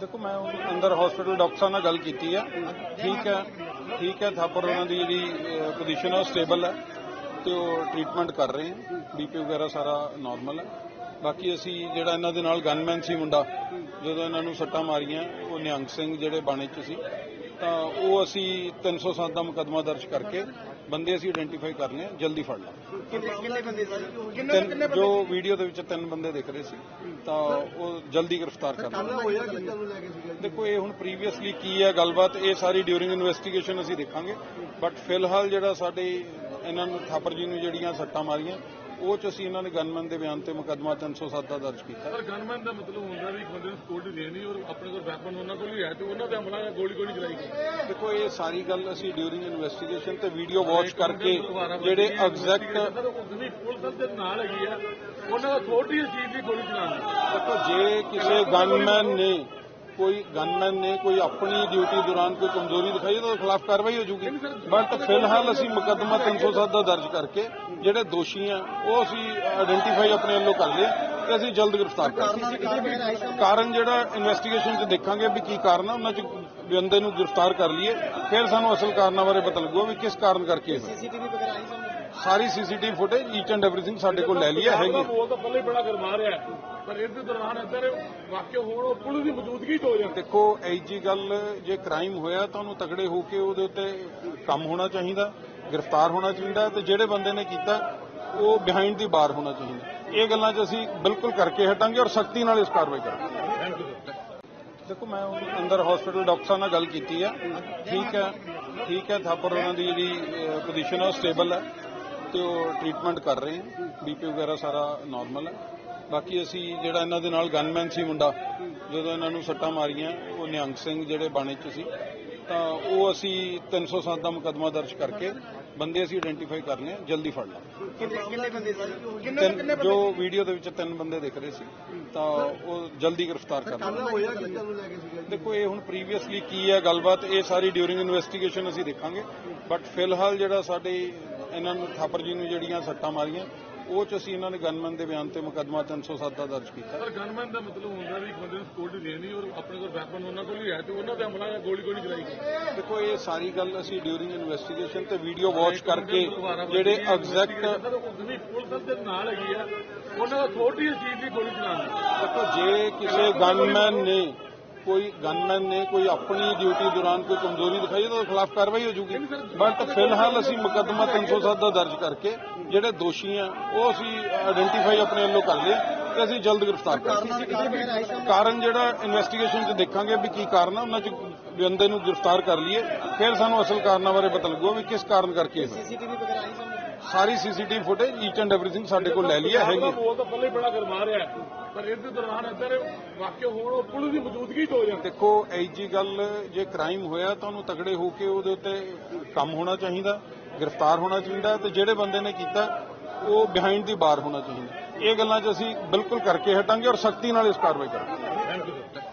ਦੇਖੋ, ਮੈਂ ਅੰਦਰ ਹਸਪੀਟਲ ਡਾਕਟਰਾਂ ਨਾਲ ਗੱਲ ਕੀਤੀ ਆ। ਠੀਕ ਹੈ ਠੀਕ ਹੈ, ਥਾਪਰ ਉਹਨਾਂ ਦੀ ਜਿਹੜੀ ਪੋਜੀਸ਼ਨ ਹੈ ਸਟੇਬਲ ਹੈ ਤੇ ਉਹ ਟ੍ਰੀਟਮੈਂਟ ਕਰ ਰਹੇ ਆ। ਬੀਪੀ ਵਗੈਰਾ ਸਾਰਾ ਨਾਰਮਲ ਹੈ ਬਾਕੀ ਅਸੀਂ ਜਿਹੜਾ ਇਹਨਾਂ ਦੇ ਨਾਲ ਗਨਮੈਨ ਸੀ ਮੁੰਡਾ, ਜਦੋਂ ਇਹਨਾਂ ਨੂੰ ਸੱਟਾਂ ਮਾਰੀਆਂ, ਉਹ ਨਿਹੰਗ ਸਿੰਘ ਜਿਹੜੇ ਬਾਣੇ 'ਚ ਸੀ, ਤਾਂ ਉਹ ਅਸੀਂ 307 ਦਾ ਮੁਕੱਦਮਾ ਦਰਜ ਕਰਕੇ ਬੰਦੇ ਅਸੀਂ ਆਇਡੈਂਟੀਫਾਈ ਕਰ ਲਏ ਆ, ਜਲਦੀ ਫੜ ਲਾਂਗੇ ਕਿੰਨੇ ਕਿੰਨੇ ਬੰਦੇ ਸਰ? ਤਿੰਨ ਜੋ ਵੀਡੀਓ ਦੇ ਵਿੱਚ ਤਿੰਨ ਬੰਦੇ ਦਿਖ ਰਹੇ ਸੀ ਤਾਂ ਉਹ ਜਲਦੀ ਗ੍ਰਿਫਤਾਰ ਕਰ ਲਾਂਗੇ ਹੋਇਆ ਕਿਸ ਗੱਲ ਨੂੰ ਲੈ ਕੇ ਸੀਗਾ? ਦੇਖੋ ਇਹ ਹੁਣ ਪ੍ਰੀਵੀਅਸਲੀ ਕੀ ਹੈ ਗੱਲਬਾਤ ਇਹ ਸਾਰੀ ਡਿਊਰਿੰਗ ਇਨਵੈਸਟੀਗੇਸ਼ਨ ਅਸੀਂ ਦੇਖਾਂਗੇ। ਬਟ ਫਿਲਹਾਲ ਜਿਹੜਾ ਸਾਡੇ ਇਹਨਾਂ ਨੂੰ ਥਾਪਰ ਜੀ ਨੂੰ ਜਿਹੜੀਆਂ ਸੱਟਾਂ ਮਾਰੀਆਂ ਉਹ ਚ ਅਸੀਂ ਇਹਨਾਂ ਨੇ ਗਨਮੈਨ ਦੇ ਬਿਆਨ ਤੇ ਮੁਕੱਦਮਾ 307 ਦਾ ਦਰਜ ਕੀਤਾ। ਪਰ ਗਨਮੈਨ ਦਾ ਮਤਲਬ ਹੁੰਦਾ ਵੀ ਇੱਕ ਬੰਦੇ ਨੂੰ ਸਕਿਉਰਟੀ ਦੇਣੀ ਔਰ ਆਪਣੇ ਕੋਲ ਵੈਪਨ ਉਹਨਾਂ ਕੋਲ ਹੀ ਹੈ ਤੇ ਉਹਨਾਂ ਤੇ ਹਮਲਾ ਜਾਂ ਗੋਲੀ ਗੋਲੀ ਚਲਾਈ ਗਈ। ਦੇਖੋ ਇਹ ਸਾਰੀ ਗੱਲ ਅਸੀਂ ਡਿਊਰਿੰਗ ਇਨਵੈਸਟੀਗੇਸ਼ਨ ਤੇ ਵੀਡੀਓ ਵਾਚ ਕਰਕੇ ਜਿਹੜੇ ਐਗਜ਼ੈਕਟ ਪੁਲਿਸ ਦੇ ਨਾਲ ਹੈਗੀ ਆ। ਉਹਨਾਂ ਦਾ ਅਥਾਰਟੀ ਇਸ ਚੀਜ਼ ਦੀ ਗੋਲੀ ਚਲਾਉਣ ਦੇਖੋ ਜੇ ਕਿਸੇ ਗਨਮੈਨ ਨੇ ਕੋਈ ਗਨਮੈਨ ਨੇ ਕੋਈ ਆਪਣੀ ਡਿਊਟੀ ਦੌਰਾਨ ਕੋਈ ਕਮਜ਼ੋਰੀ ਦਿਖਾਈ ਤਾਂ ਉਹਦੇ ਖਿਲਾਫ ਕਾਰਵਾਈ ਹੋ ਜੂਗੀ। ਬਟ ਫਿਲਹਾਲ ਅਸੀਂ ਮੁਕੱਦਮਾ 307 ਦਾ ਦਰਜ ਕਰਕੇ ਜਿਹੜੇ ਦੋਸ਼ੀ ਆ ਉਹ ਅਸੀਂ ਆਇਡੈਂਟੀਫਾਈ ਆਪਣੇ ਵੱਲੋਂ ਕਰ ਲਏ ਤੇ ਅਸੀਂ ਜਲਦ ਗ੍ਰਿਫਤਾਰ ਕਰਾਂਗੇ ਕਾਰਨ ਜਿਹੜਾ ਇਨਵੈਸਟੀਗੇਸ਼ਨ 'ਚ ਦੇਖਾਂਗੇ ਵੀ ਕੀ ਕਾਰਨ ਆ ਉਹਨਾਂ 'ਚ ਬੰਦੇ ਨੂੰ ਗ੍ਰਿਫਤਾਰ ਕਰ ਲਈਏ। ਫਿਰ ਸਾਨੂੰ ਅਸਲ ਕਾਰਨਾਂ ਬਾਰੇ ਪਤਾ ਲੱਗੂਗਾ ਵੀ ਕਿਸ ਕਾਰਨ ਕਰਕੇ ਹੋਇਆ। ਸੀਸੀਟੀਵੀ ਵਗੈਰਾ ਆਈ ਸਾਹਮਣੇ ਸਾਰੀ CCTV footage each and everything ਸਾਡੇ ਕੋਲ ਲੈ ਲਈ ਹੈ ਹੈਗੀ ਬੋਲ ਤਾਂ ਪਹਿਲੇ ਹੀ ਬੜਾ ਗਰਮਾ ਰਿਹਾ। ਹੈ। ਪਰ ਇਸ ਦੇ ਦੌਰਾਨ ਇੱਧਰ ਵਾਕਿਆ ਹੋਣ ਉਹ ਪੁਲਿਸ ਦੀ ਮੌਜੂਦਗੀ ਚ ਹੋ ਜਾਂਦਾ। ਦੇਖੋ ਐ ਜੀ ਗੱਲ ਜੇ ਕ੍ਰਾਈਮ ਹੋਇਆ ਤਾਂ ਉਹਨੂੰ ਤਗੜੇ ਹੋ ਕੇ ਉਹਦੇ ਉੱਤੇ ਕੰਮ ਹੋਣਾ ਚਾਹੀਦਾ ਗ੍ਰਿਫਤਾਰ ਹੋਣਾ ਚਾਹੀਦਾ ਤੇ ਜਿਹੜੇ ਬੰਦੇ ਨੇ ਕੀਤਾ ਉਹ ਬਿਹਾਈਂਡ ਦੀ ਬਾਰ ਹੋਣਾ ਚਾਹੀਦਾ। ਇਹ ਗੱਲਾਂ 'ਚ ਅਸੀਂ ਬਿਲਕੁਲ ਕਰਕੇ ਹਟਾਂਗੇ ਔਰ ਸਖਤੀ ਨਾਲ ਇਸ ਕਾਰਵਾਈ ਕਰਾਂਗੇ। ਦੇਖੋ ਮੈਂ ਉਹ ਅੰਦਰ ਹਸਪੀਟਲ ਡਾਕਟਰਾਂ ਨਾਲ ਗੱਲ ਕੀਤੀ ਆ। ਠੀਕ ਹੈ ਠੀਕ ਹੈ ਥਾਪਰ ਉਹਨਾਂ ਦੀ ਜਿਹੜੀ ਪੋਜੀਸ਼ਨ ਹੈ ਸਟੇਬਲ ਹੈ ਤੇ ਉਹ ਟ੍ਰੀਟਮੈਂਟ ਕਰ ਰਹੇ ਆ। ਬੀਪੀ ਵਗੈਰਾ ਸਾਰਾ ਨਾਰਮਲ ਹੈ ਬਾਕੀ ਅਸੀਂ ਜਿਹੜਾ ਇਹਨਾਂ ਦੇ ਨਾਲ ਗਨਮੈਨ ਸੀ ਮੁੰਡਾ ਜਦੋਂ ਇਹਨਾਂ ਨੂੰ ਸੱਟਾਂ ਮਾਰੀਆਂ ਉਹ ਨਿਹੰਗ ਸਿੰਘ ਜਿਹੜੇ ਬਾਣੇ 'ਚ ਸੀ ਤਾਂ ਉਹ ਅਸੀਂ 307 ਦਾ ਮੁਕੱਦਮਾ ਦਰਜ ਕਰਕੇ ਬੰਦੇ ਅਸੀਂ ਆਇਡੈਂਟੀਫਾਈ ਕਰ ਲਏ ਆ, ਜਲਦੀ ਫੜ ਲਾਂਗੇ ਕਿੰਨੇ ਕਿੰਨੇ ਬੰਦੇ ਸਰ ਤਿੰਨ ਜੋ ਵੀਡੀਓ ਦੇ ਵਿੱਚ ਤਿੰਨ ਬੰਦੇ ਦਿਖ ਰਹੇ ਸੀ ਤਾਂ ਉਹ ਜਲਦੀ ਗ੍ਰਿਫਤਾਰ ਕਰ ਲਾਂਗੇ ਦੇਖੋ ਇਹ ਹੁਣ ਪ੍ਰੀਵੀਅਸਲੀ ਕੀ ਹੈ ਗੱਲਬਾਤ ਇਹ ਸਾਰੀ ਡਿਊਰਿੰਗ ਇਨਵੈਸਟੀਗੇਸ਼ਨ ਅਸੀਂ ਦੇਖਾਂਗੇ। ਬਟ ਫਿਲਹਾਲ ਜਿਹੜਾ ਸਾਡੇ ਇਹਨਾਂ ਨੂੰ ਥਾਪਰ ਜੀ ਨੂੰ ਜਿਹੜੀਆਂ ਸੱਟਾਂ ਮਾਰੀਆਂ ਉਹ ਚ ਅਸੀਂ ਇਹਨਾਂ ਨੇ ਗਨਮੈਨ ਦੇ ਬਿਆਨ ਤੇ ਮੁਕੱਦਮਾ 307 ਦਾ ਦਰਜ ਕੀਤਾ। ਪਰ ਗਨਮੈਨ ਦਾ ਮਤਲਬ ਹੁੰਦਾ ਵੀ ਇੱਕ ਬੰਦੇ ਨੂੰ ਸਕਿਉਰਟੀ ਦੇਣੀ ਔਰ ਆਪਣੇ ਕੋਲ ਵੈਪਨ ਉਹਨਾਂ ਕੋਲ ਹੀ ਹੈ ਤੇ ਉਹਨਾਂ ਤੇ ਹਮਲਾ ਜਾਂ ਗੋਲੀ ਗੋਲੀ ਚਲਾਈ ਗਈ। ਦੇਖੋ ਇਹ ਸਾਰੀ ਗੱਲ ਅਸੀਂ ਡਿਊਰਿੰਗ ਇਨਵੈਸਟੀਗੇਸ਼ਨ ਤੇ ਵੀਡੀਓ ਵਾਚ ਕਰਕੇ ਜਿਹੜੇ ਐਗਜ਼ੈਕਟ ਉਸਦੀ ਪੁਲਿਸ ਦੇ ਨਾਲ ਹੈਗੀ ਆ ਉਹਨਾਂ ਦਾ ਅਥਾਰਟੀ ਇਸ ਚੀਜ਼ ਦੀ ਗੋਲੀ ਚਲਾਉਣ ਦੀ। ਦੇਖੋ ਜੇ ਕਿਸੇ ਗਨਮੈਨ ਨੇ ਕੋਈ ਗਨਮੈਨ ਨੇ ਕੋਈ ਆਪਣੀ ਡਿਊਟੀ ਦੌਰਾਨ ਕੋਈ ਕਮਜ਼ੋਰੀ ਦਿਖਾਈ ਤਾਂ ਉਹਦੇ ਖਿਲਾਫ ਕਾਰਵਾਈ ਹੋ ਜੂਗੀ। ਬਟ ਫਿਲਹਾਲ ਅਸੀਂ ਮੁਕੱਦਮਾ 307 ਦਾ ਦਰਜ ਕਰਕੇ ਜਿਹੜੇ ਦੋਸ਼ੀ ਆ ਉਹ ਅਸੀਂ ਆਇਡੈਂਟੀਫਾਈ ਆਪਣੇ ਵੱਲੋਂ ਕਰ ਲਏ ਤੇ ਅਸੀਂ ਜਲਦ ਗ੍ਰਿਫਤਾਰ ਕਰਾਂਗੇ ਕਾਰਨ ਜਿਹੜਾ ਇਨਵੈਸਟੀਗੇਸ਼ਨ 'ਚ ਦੇਖਾਂਗੇ ਵੀ ਕੀ ਕਾਰਨ ਆ ਉਹਨਾਂ 'ਚ ਬੰਦੇ ਨੂੰ ਗ੍ਰਿਫਤਾਰ ਕਰ ਲਈਏ ਫਿਰ ਸਾਨੂੰ ਅਸਲ ਕਾਰਨਾਂ ਬਾਰੇ ਪਤਾ ਲੱਗੂਗਾ ਵੀ ਕਿਸ ਕਾਰਨ ਕਰਕੇ ਹੋਇਆ। ਸੀਸੀਟੀਵੀ ਵਗੈਰਾ ਆਈ ਸਾਹਮਣੇ? ਸਾਰੀ CCTV footage each and everything ਸਾਡੇ ਕੋਲ ਲੈ ਲਈ ਹੈ ਹੈਗੀ ਬੋਲ ਤਾਂ ਪਹਿਲੇ ਬੜਾ ਗਰਮਾ ਰਿਹਾ। ਪਰ ਇਸ ਦੇ ਦੌਰਾਨ ਇੱਧਰ ਵਾਕਿਆ ਹੋਣ ਉਹ ਪੁਲਿਸ ਦੀ ਮੌਜੂਦਗੀ ਚ ਹੋ ਜਾਂਦਾ ਦੇਖੋ ਐ ਜੀ ਗੱਲ ਜੇ ਕ੍ਰਾਈਮ ਹੋਇਆ ਤਾਂ ਉਹਨੂੰ ਤਗੜੇ ਹੋ ਕੇ ਉਹਦੇ ਉੱਤੇ ਕੰਮ ਹੋਣਾ ਚਾਹੀਦਾ ਗ੍ਰਿਫਤਾਰ ਹੋਣਾ ਚਾਹੀਦਾ ਤੇ ਜਿਹੜੇ ਬੰਦੇ ਨੇ ਕੀਤਾ ਉਹ ਬਿਹਾਈਂਡ ਦੀ ਬਾਰ ਹੋਣਾ ਚਾਹੀਦਾ। ਇਹ ਗੱਲਾਂ 'ਚ ਅਸੀਂ ਬਿਲਕੁਲ ਕਰਕੇ ਹਟਾਂਗੇ ਔਰ ਸਖਤੀ ਨਾਲ ਇਸ ਕਾਰਵਾਈ ਕਰਾਂਗੇ।